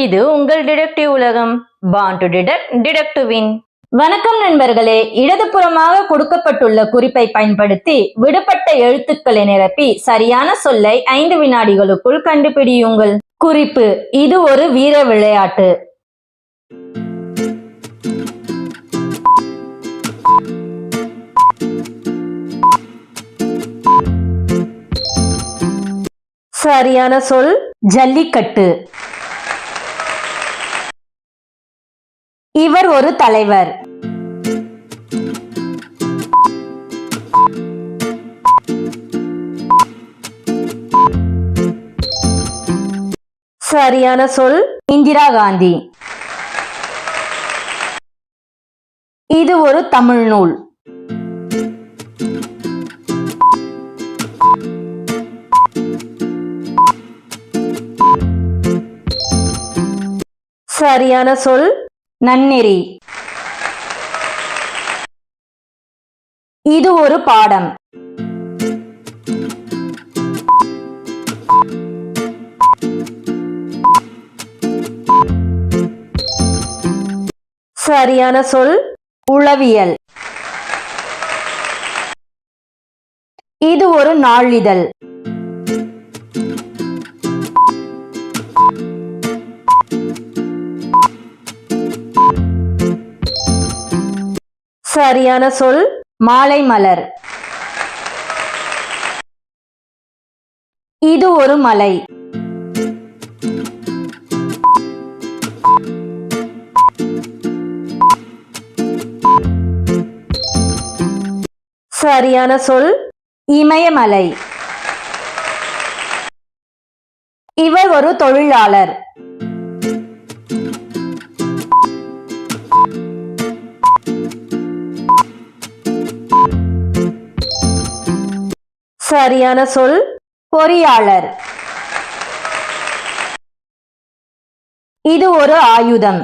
இது உங்கள் டிடெக்டிவ் உலகம். பான் டு டிடெக்ட் டிடெக்டிவின் வணக்கம் நண்பர்களே. இடதுபுறமாக கொடுக்கப்பட்டுள்ள குறிப்பை பயன்படுத்தி விடுபட்ட எழுத்துக்களை நிரப்பி சரியான சொல்லை ஐந்து வினாடிகளுக்குள் கண்டுபிடியுங்கள். குறிப்பு இது ஒரு வீர விளையாட்டு. சரியான சொல் ஜல்லிக்கட்டு. இவர் ஒரு தலைவர். சரியான சொல் இந்திரா காந்தி. இது ஒரு தமிழ் நூல். சரியான சொல் நன்னெறி. இது ஒரு பாடம். சரியான சொல் உளவியல். இது ஒரு நாளிதழ். சரியான சொல் மாலை மலர். இது ஒரு மலை. சரியான சொல் இமயமலை. இவர் ஒரு தொழிலாளர். சரியான சொல் பொறியாளர். இது ஒரு ஆயுதம்.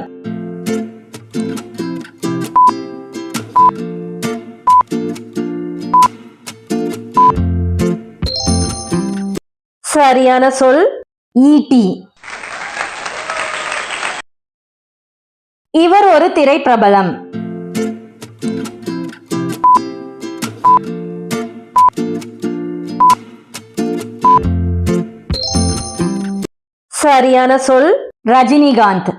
சரியான சொல் ஈட்டி. இவர் ஒரு திரைப்பிரபலம். சரியான சொல் ரஜினிகாந்த்.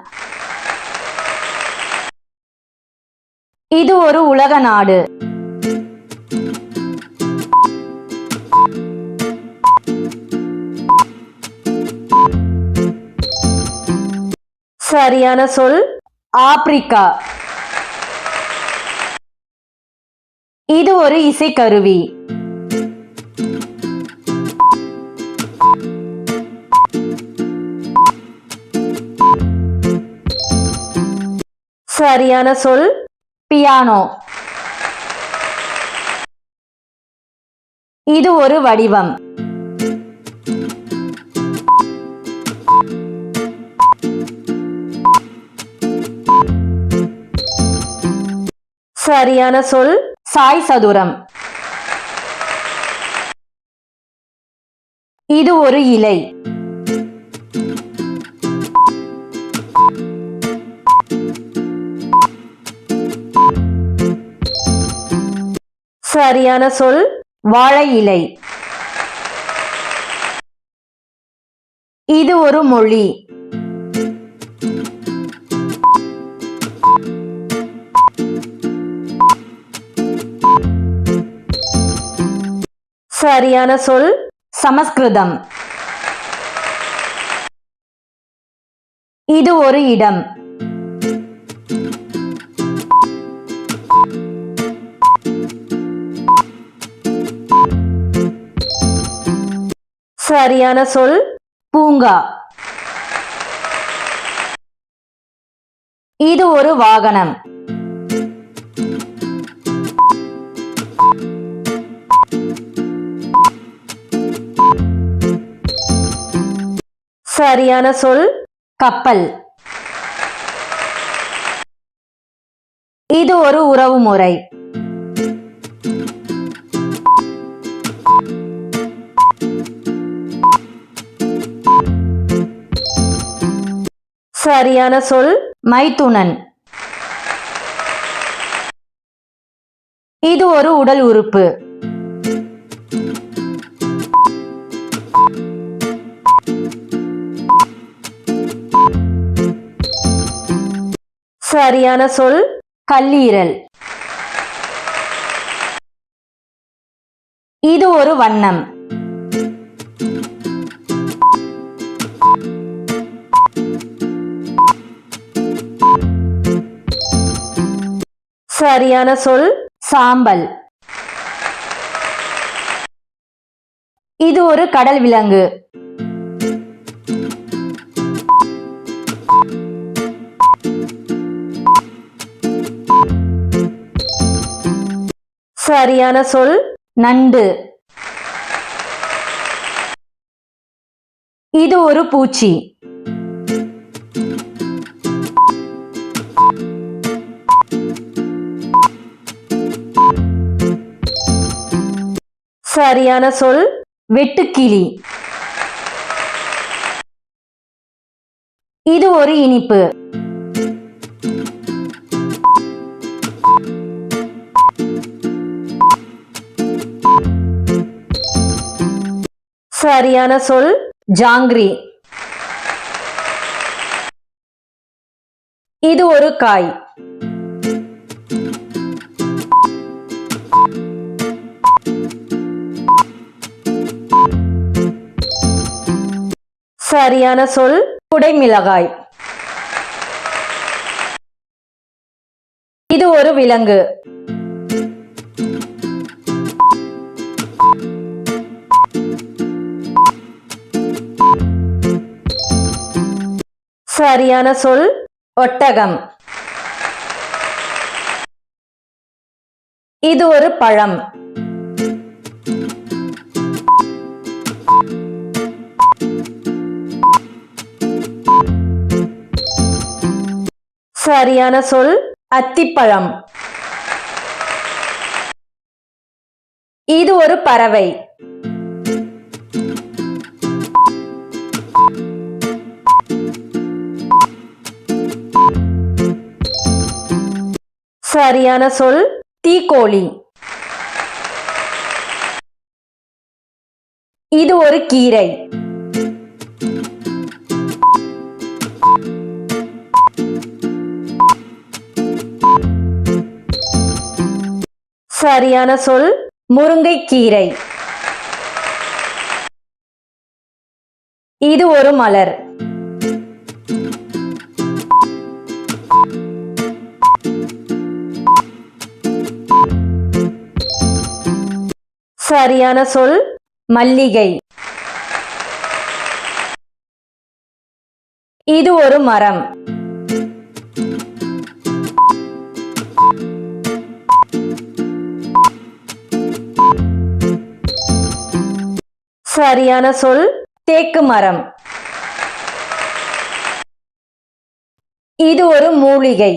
இது ஒரு உலக நாடு. சரியான சொல் ஆப்பிரிக்கா. இது ஒரு இசைக்கருவி. சரியான சொல் பியானோ. இது ஒரு வடிவம். சரியான சொல் சாய் சதுரம். இது ஒரு இலை. சரியான சொல் வாழை இலை. இது ஒரு மொழி. சரியான சொல் சமஸ்கிருதம். இது ஒரு இடம். சரியான சொல் பூங்கா. இது ஒரு வாகனம். சரியான சொல் கப்பல். இது ஒரு உறவு முறை சரியான சொல் மைத்துனன். இது ஒரு உடல் உறுப்பு. சரியான சொல் கல்லீரல். இது ஒரு வண்ணம். சரியான சொல் சாம்பல். இது ஒரு கடல் விலங்கு. சரியான சொல் நண்டு. இது ஒரு பூச்சி. சரியான சொல் வெட்டுக்கிளி. இது ஒரு இனிப்பு. சரியான சொல் ஜாங்கிரி. இது ஒரு காய். சரியான சொல் குடைமிளகாய். இது ஒரு விலங்கு. சரியான சொல் ஒட்டகம். இது ஒரு பழம். சரியான சொல் அத்திப்பழம். இது ஒரு பறவை. சரியான சொல் தீக்கோழி. இது ஒரு கீரை. சரியான சொல் முருங்கைக்கீரை. இது ஒரு மலர். சரியான சொல் மல்லிகை. இது ஒரு மரம். சரியான சொல் தேக்கு மரம். இது ஒரு மூலிகை.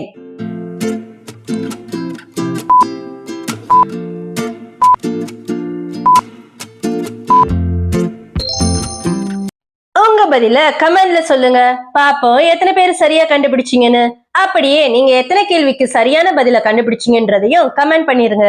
உங்க பதில கமெண்ட்ல சொல்லுங்க. பாப்போம் எத்தனை பேர் சரியா கண்டுபிடிச்சீங்கன்னு. அப்படியே நீங்க எத்தனை கேள்விக்கு சரியான பதில கண்டுபிடிச்சீங்கன்றதையும் கமெண்ட் பண்ணிருங்க.